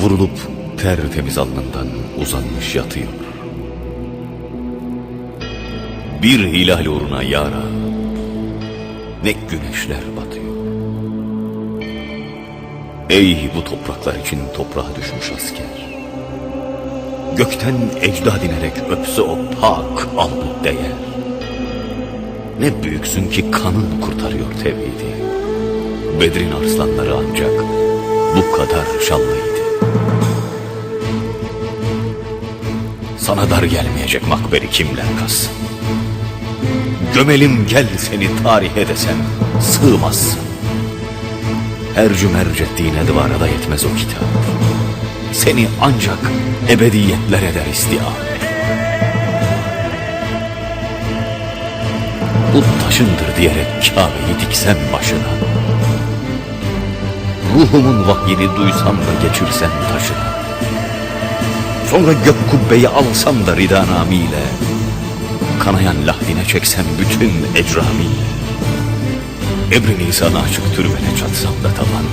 Vurulup tertemiz alnından uzanmış yatıyor. Bir hilal uğruna yara ne güneşler batıyor. Ey bu topraklar için toprağa düşmüş asker. Gökten ecdad inerek öpse o pak alnı değer. Ne büyüksün ki kanın kurtarıyor tevhidi. Bedrin arslanları ancak bu kadar şanlıydı. Sana dar gelmeyecek makberi kimler kalsın. Gömelim gel seni tarihe desem sığmazsın. Her cümerc ettiğine duvara da yetmez o kitap. Seni ancak ebediyetler eder istiam. Bu taşındır diyerek Kabe'yi diksem başına. Ruhumun vahyini duysam da geçirsem taşına. Sonra gök kubbeyi alsam da ridanamiyle. Kanayan lahdine çeksem bütün ecramiyle. Ebri Nisan'a açık türbene çatsam da tavan.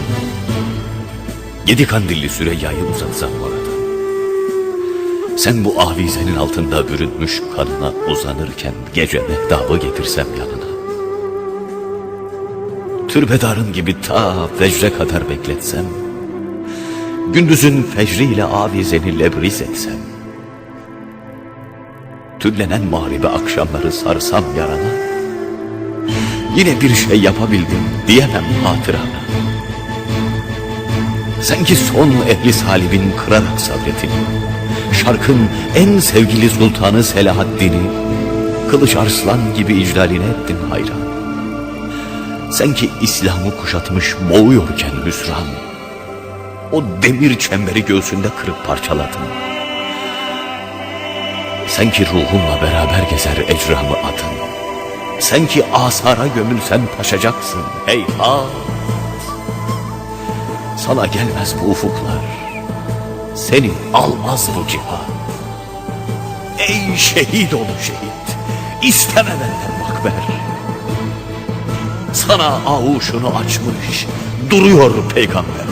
Yedi kandilli Süreyya'yı uzatsam orada. Sen bu avizenin altında bürünmüş kanına uzanırken gece mehtabı getirsem yanına. Türbedarın gibi ta fecre kadar bekletsem. Gündüzün fecriyle avizeni lebriz etsem. Tüllenen mağribe akşamları sarsam yarana. Yine bir şey yapabildim diyemem hatırana. Sen ki son ehli salibin kırarak sabretini, şarkın en sevgili sultanı Selahaddin'i, kılıç arslan gibi icraline ettin hayran. Sen ki İslam'ı kuşatmış boğuyorken hüsran, o demir çemberi göğsünde kırıp parçaladın. Sen ki ruhumla beraber gezer ecramı adın. Sen ki asara gömülsen taşacaksın heyhat. Sana gelmez bu ufuklar. Seni almaz bu cihan. Ey şehit ol şehit. İsteme benden makber. Sana avuşunu açmış duruyor peygamber.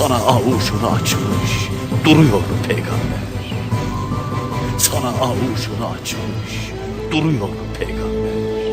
Sana avuşunu açmış duruyor peygamber. Sana avuşunu açmış duruyor peygamber.